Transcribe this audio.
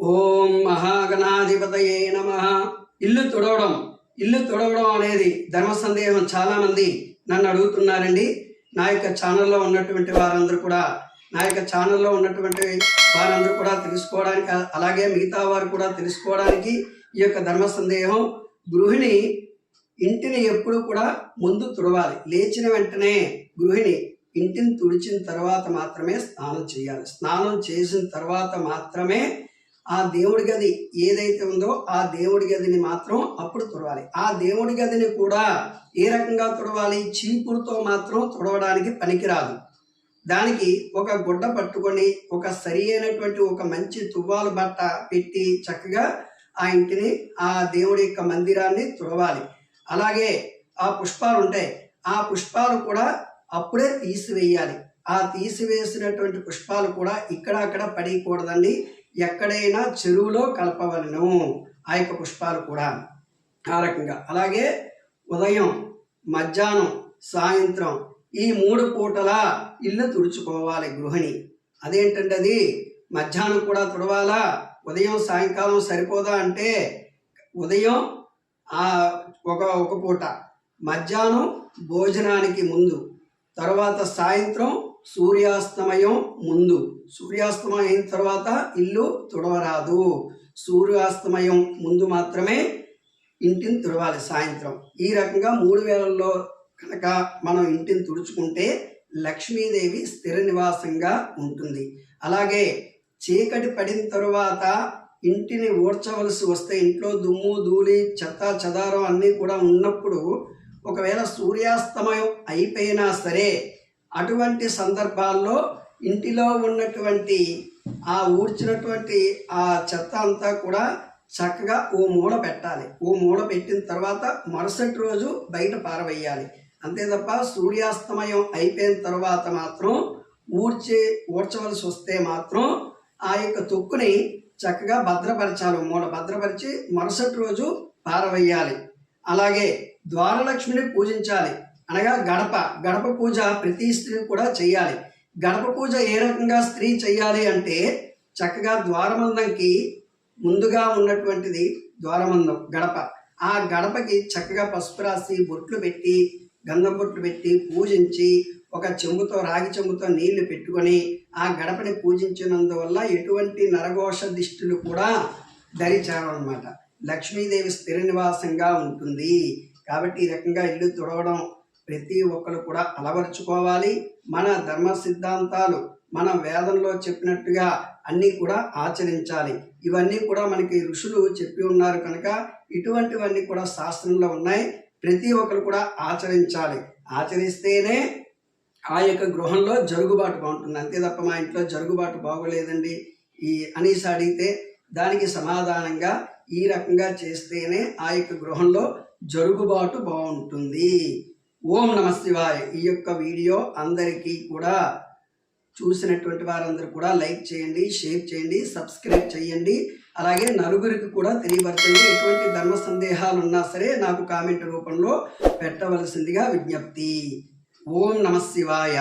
ఓం మహాగణాధిపతయే నమ. ఇల్లు తుడవడం ఇల్లు తుడవడం అనేది ధర్మ సందేహం చాలామంది నన్ను అడుగుతున్నారండి. నా యొక్క ఛానల్లో ఉన్నటువంటి వారందరూ కూడా నా యొక్క ఛానల్లో ఉన్నటువంటి వారందరూ కూడా తెలుసుకోవడానికి అలాగే మిగతా వారు కూడా తెలుసుకోవడానికి ఈ యొక్క ధర్మ సందేహం గృహిణి ఇంటిని ఎప్పుడు కూడా ముందు తుడవాలి. లేచిన వెంటనే గృహిణి ఇంటిని తుడిచిన తర్వాత మాత్రమే స్నానం చేయాలి. స్నానం చేసిన తర్వాత మాత్రమే ఆ దేవుడి గది ఏదైతే ఉందో ఆ దేవుడి గదిని మాత్రం అప్పుడు తుడవాలి. ఆ దేవుడి గదిని కూడా ఏ రకంగా తుడవాలి? చీపురుతో మాత్రం తుడవడానికి పనికిరాదు. దానికి ఒక గుడ్డ పట్టుకొని ఒక సరి అయినటువంటి ఒక మంచి తువ్వాలు బట్ట పెట్టి చక్కగా ఆ ఇంటిని ఆ దేవుడి యొక్క మందిరాన్ని తుడవాలి. అలాగే ఆ పుష్పాలు ఉంటాయి. ఆ పుష్పాలు కూడా అప్పుడే తీసివేయాలి. ఆ తీసివేసినటువంటి పుష్పాలు కూడా ఇక్కడ అక్కడ పడేయకూడదండి. ఎక్కడైనా చెరువులో కలపవలను ఆ యొక్క పుష్పాలు కూడా ఆ రకంగా. అలాగే ఉదయం మధ్యాహ్నం సాయంత్రం ఈ మూడు పూటల ఇల్లు తుడుచుకోవాలి గృహిణి. అదేంటంటే అది మధ్యాహ్నం కూడా తుడవాలా ఉదయం సాయంకాలం సరిపోదా అంటే ఉదయం ఆ ఒక ఒక పూట మధ్యాహ్నం భోజనానికి ముందు తర్వాత సాయంత్రం సూర్యాస్తమయం ముందు. సూర్యాస్తమయం అయిన తర్వాత ఇల్లు తుడవరాదు. సూర్యాస్తమయం ముందు మాత్రమే ఇంటిని తుడవాలి సాయంత్రం. ఈ రకంగా మూడు వేలల్లో కనుక మనం ఇంటిని తుడుచుకుంటే లక్ష్మీదేవి స్థిర నివాసంగా ఉంటుంది. అలాగే చీకటి పడిన తరువాత ఇంటిని ఊడ్చవలసి వస్తే ఇంట్లో దుమ్ము ధూళి చెత్త చెదారం అన్నీ కూడా ఉన్నప్పుడు ఒకవేళ సూర్యాస్తమయం అయిపోయినా సరే అటువంటి సందర్భాల్లో ఇంటిలో ఉన్నటువంటి ఆ ఊడ్చినటువంటి ఆ చెత్త అంతా కూడా చక్కగా ఓ మూల పెట్టాలి. ఓ మూల పెట్టిన తర్వాత మరుసటి రోజు బయట పారవేయాలి. అంతే తప్ప సూర్యాస్తమయం అయిపోయిన తర్వాత మాత్రం ఊడ్చి ఊడ్చవలసి వస్తే మాత్రం ఆ యొక్క తొక్కుని చక్కగా భద్రపరచాలి. మూల భద్రపరిచి మరుసటి రోజు పారవేయాలి. అలాగే ద్వారలక్ష్మిని పూజించాలి. అనగా గడప. గడప పూజ ప్రతి స్త్రీ కూడా చేయాలి గడప పూజ ఏ రకంగా స్త్రీ చేయాలి అంటే చక్కగా ద్వారమందంకి ముందుగా ఉన్నటువంటిది ద్వారమందం గడప. ఆ గడపకి చక్కగా పసుపు రాసి బొట్లు పెట్టి గంధం బొట్లు పెట్టి పూజించి ఒక చెంబుతో రాగి చెంబుతో నీళ్ళు పెట్టుకొని ఆ గడపని పూజించినందువల్ల ఎటువంటి నరఘోష దిష్టులు కూడా ధరించారనమాట లక్ష్మీదేవి స్థిర నివాసంగా ఉంటుంది. కాబట్టి ఈ రకంగా ఇల్లు తుడవడం ప్రతి ఒక్కరు కూడా అలవరుచుకోవాలి. మన ధర్మ సిద్ధాంతాలు మన వేదంలో చెప్పినట్టుగా అన్నీ కూడా ఆచరించాలి. ఇవన్నీ కూడా మనకి ఋషులు చెప్పి ఉన్నారు కనుక ఇటువంటివన్నీ కూడా శాస్త్రంలో ఉన్నాయి. ప్రతి ఒక్కరు కూడా ఆచరించాలి. ఆచరిస్తేనే ఆ యొక్క గృహంలో జరుగుబాటు బాగుంటుంది. అంతే తప్ప మా ఇంట్లో జరుగుబాటు బాగోలేదండి. ఈ అనేసి అడిగితే దానికి సమాధానంగా ఈ రకంగా చేస్తేనే ఆ యొక్క గృహంలో జరుగుబాటు బాగుంటుంది. ఓం నమ ఈ యొక్క వీడియో అందరికీ కూడా చూసినటువంటి వారందరూ కూడా లైక్ చేయండి షేర్ చేయండి సబ్స్క్రైబ్ చేయండి. అలాగే నలుగురికి కూడా తెలియపరచండి. ఎటువంటి ధర్మ సందేహాలు ఉన్నా సరే నాకు కామెంట్ రూపంలో పెట్టవలసిందిగా విజ్ఞప్తి. ఓం నమ శివాయ.